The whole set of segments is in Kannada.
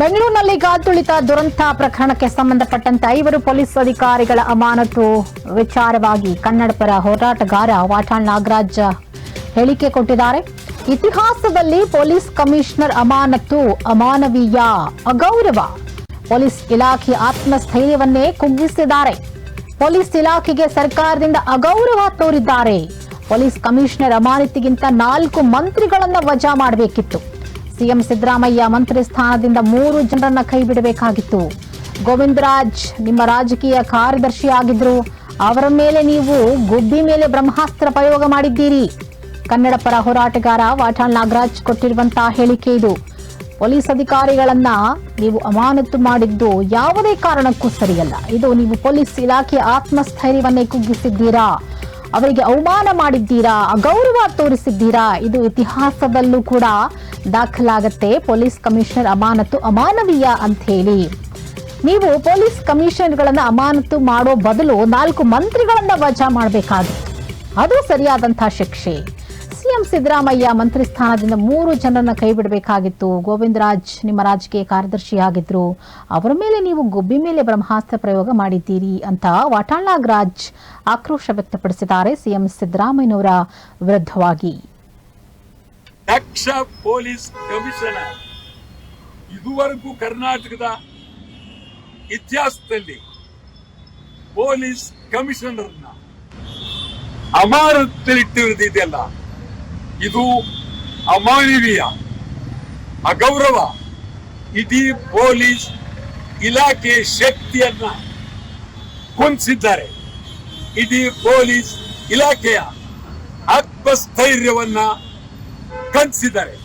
ಬೆಂಗಳೂರಿನಲ್ಲಿ ಗಾದುಳಿತ ದುರಂತ ಪ್ರಕರಣಕ್ಕೆ ಸಂಬಂಧಪಟ್ಟಂತೆ ಐವರು ಪೊಲೀಸ್ ಅಧಿಕಾರಿಗಳ ಅಮಾನತು. ವಿಚಾರವಾಗಿ ಕನ್ನಡಪರ ಹೋರಾಟಗಾರ ವಾಟಾಳ್ ನಾಗರಾಜ್ ಹೇಳಿಕೆ ಕೊಟ್ಟಿದ್ದಾರೆ. ಇತಿಹಾಸದಲ್ಲಿ ಪೊಲೀಸ್ ಕಮಿಷನರ್ ಅಮಾನತು ಅಮಾನವೀಯ ಅಗೌರವ. ಪೊಲೀಸ್ ಇಲಾಖೆ ಆತ್ಮಸ್ಥೈರ್ಯವನ್ನೇ ಕುಗ್ಗಿಸಿದ್ದಾರೆ. ಪೊಲೀಸ್ ಇಲಾಖೆಗೆ ಸರ್ಕಾರದಿಂದ ಅಗೌರವ ತೋರಿದ್ದಾರೆ. ಪೊಲೀಸ್ ಕಮಿಷನರ್ ಅಮಾನತಿಗಿಂತ ನಾಲ್ಕು ಮಂತ್ರಿಗಳನ್ನು ವಜಾ ಮಾಡಬೇಕಿತ್ತು. ಸಿಎಂ ಸಿದ್ದರಾಮಯ್ಯ ಮಂತ್ರಿ ಸ್ಥಾನದಿಂದ ಮೂರು ಜನರನ್ನ ಕೈ ಬಿಡಬೇಕಾಗಿತ್ತು. ಗೋವಿಂದರಾಜ್ ನಿಮ್ಮ ರಾಜಕೀಯ ಕಾರ್ಯದರ್ಶಿಯಾಗಿದ್ರು. ಅವರ ಮೇಲೆ ನೀವು ಗುಬ್ಬಿ ಮೇಲೆ ಬ್ರಹ್ಮಾಸ್ತ್ರ ಪ್ರಯೋಗ ಮಾಡಿದ್ದೀರಿ. ಕನ್ನಡ ಪರ ಹೋರಾಟಗಾರ ವಾಟಾಳ್ ನಾಗರಾಜ್ ಕೊಟ್ಟಿರುವಂತಹ ಹೇಳಿಕೆ ಇದು. ಪೊಲೀಸ್ ಅಧಿಕಾರಿಗಳನ್ನ ನೀವು ಅಮಾನತು ಮಾಡಿದ್ದು ಯಾವುದೇ ಕಾರಣಕ್ಕೂ ಸರಿಯಲ್ಲ. ಇದು ನೀವು ಪೊಲೀಸ್ ಇಲಾಖೆ ಆತ್ಮಸ್ಥೈರ್ಯವನ್ನೇ ಕುಗ್ಗಿಸಿದ್ದೀರಾ? ಅವರಿಗೆ ಅವಮಾನ ಮಾಡಿದ್ದೀರಾ, ಅಗೌರವ ತೋರಿಸಿದ್ದೀರಾ? ಇದು ಇತಿಹಾಸದಲ್ಲೂ ಕೂಡ ದಾಖಲಾಗತ್ತೆ. ಪೊಲೀಸ್ ಕಮಿಷನರ್ ಅಮಾನತು ಅಮಾನವೀಯ ಅಂತ ಹೇಳಿ. ನೀವು ಪೊಲೀಸ್ ಕಮಿಷನರ್ಗಳನ್ನ ಅಮಾನತು ಮಾಡೋ ಬದಲು ನಾಲ್ಕು ಮಂತ್ರಿಗಳನ್ನ ವಜಾ ಮಾಡಬೇಕಾಗಿತ್ತು ಅದು ಸರಿಯಾದಂತಹ ಶಿಕ್ಷೆ. ಸಿಎಂ ಸಿದ್ದರಾಮಯ್ಯ ಮಂತ್ರಿ ಸ್ಥಾನದಿಂದ ಮೂರು ಜನರನ್ನ ಕೈ ಬಿಡಬೇಕಾಗಿತ್ತು ಗೋವಿಂದರಾಜ್ ನಿಮ್ಮ ರಾಜಕೀಯ ಕಾರ್ಯದರ್ಶಿಯಾಗಿದ್ರು. ಅವರ ಮೇಲೆ ನೀವು ಗುಬ್ಬಿ ಮೇಲೆ ಬ್ರಹ್ಮಾಸ್ತ್ರ ಪ್ರಯೋಗ ಮಾಡಿದ್ದೀರಿ ಅಂತ ವಾಟಾಳ್ ನಾಗರಾಜ್ ಆಕ್ರೋಶ ವ್ಯಕ್ತಪಡಿಸಿದ್ದಾರೆ ಸಿಎಂ ಸಿದ್ದರಾಮಯ್ಯನವರ ವಿರುದ್ಧವಾಗಿ. Police commissioner. ಇದುವರೆಗೂ ಕರ್ನಾಟಕದ ಇತಿಹಾಸದಲ್ಲಿ ಪೊಲೀಸ್ ಇದು ಅಮಾನವೀಯ, ಅಗೌರವ, ಇಡೀ ಪೊಲೀಸ್ ಇಲಾಖೆ ಶಕ್ತಿಯನ್ನ ಕುಂದಿಸಿದ್ದಾರೆ ಇಡೀ ಪೊಲೀಸ್ ಇಲಾಖೆಯ ಆತ್ಮಸ್ಥೈರ್ಯವನ್ನ ಕಂಚಿದ್ದಾರೆ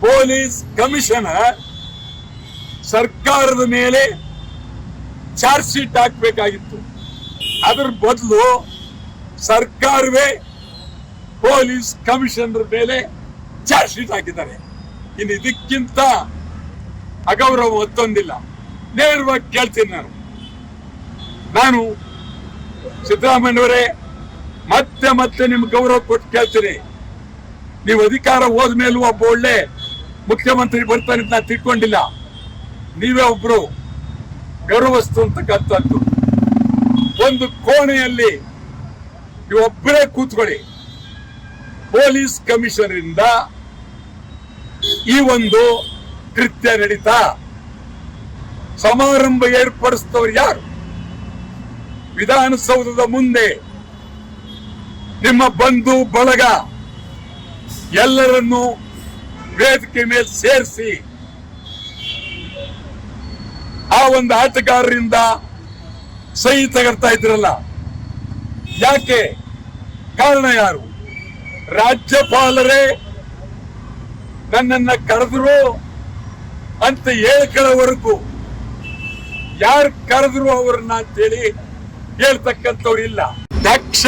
ಪೊಲೀಸ್ ಕಮಿಷನರ್ ಸರ್ಕಾರದ ಮೇಲೆ ಚಾರ್ಜ್ ಶೀಟ್ ಹಾಕಬೇಕಾಗಿತ್ತು. ಅದ್ರ ಬದಲು ಸರ್ಕಾರವೇ ಪೊಲೀಸ್ ಕಮಿಷನರ್ ಮೇಲೆ ಚಾರ್ಜ್ ಶೀಟ್ ಹಾಕಿದ್ದಾರೆ. ಇನ್ನು ಇದಕ್ಕಿಂತ ಅಗೌರವ ಹೊತ್ತೊಂದಿಲ್ಲ ನೇರವಾಗಿ ಕೇಳ್ತೀನಿ ನಾನು. ನಾನು ಸಿದ್ದರಾಮಯ್ಯವರೇ, ಮತ್ತೆ ಮತ್ತೆ ನಿಮ್ಗೆ ಗೌರವ ಕೊಟ್ಟು ಕೇಳ್ತೀನಿ. ನೀವು ಅಧಿಕಾರ ಹೋದ್ಮೇಲೂ ಒಬ್ಬ ಒಳ್ಳೆ ಮುಖ್ಯಮಂತ್ರಿ ಬರ್ತಾನೆ ಅಂತ ನಾನು ತಿಳ್ಕೊಂಡಿಲ್ಲ. ನೀವೇ ಒಬ್ರು ಗೌರವಸ್ತು ಅಂತಕ್ಕಂಥದ್ದು ಒಂದು ಕೋಣೆಯಲ್ಲಿ ನೀವೊಬ್ಬರೇ ಕೂತ್ಕೊಳ್ಳಿ. ಪೊಲೀಸ್ ಕಮಿಷನರ್ ಇಂದ ಈ ಒಂದು ಕೃತ್ಯ ನಡೀತಾ. ಸಮಾರಂಭ ಏರ್ಪಡಿಸಿದವರು ಯಾರು? ವಿಧಾನಸೌಧದ ಮುಂದೆ ನಿಮ್ಮ ಬಂಧು ಬಳಗ ಎಲ್ಲರನ್ನು ವೇದಿಕೆ ಮೇಲೆ ಸೇರಿಸಿ ಆ ಒಂದು ಆಟಗಾರರಿಂದ ಸಹಿ ತಗರ್ತಾ ಇದ್ರಲ್ಲ. ಯಾಕೆ? ಕಾರಣ ಯಾರು? ರಾಜ್ಯಪಾಲರೇ ನನ್ನನ್ನ ಕರೆದ್ರು ಅಂತ ಹೇಳ್ಕೊಳ್ಳೋವರೆಗೂ ಯಾರು ಕರೆದ್ರು ಅವ್ರನ್ನ ಅಂತೇಳಿ ಹೇಳ್ತಕ್ಕಂಥವ್ರು ಇಲ್ಲ. ದಕ್ಷ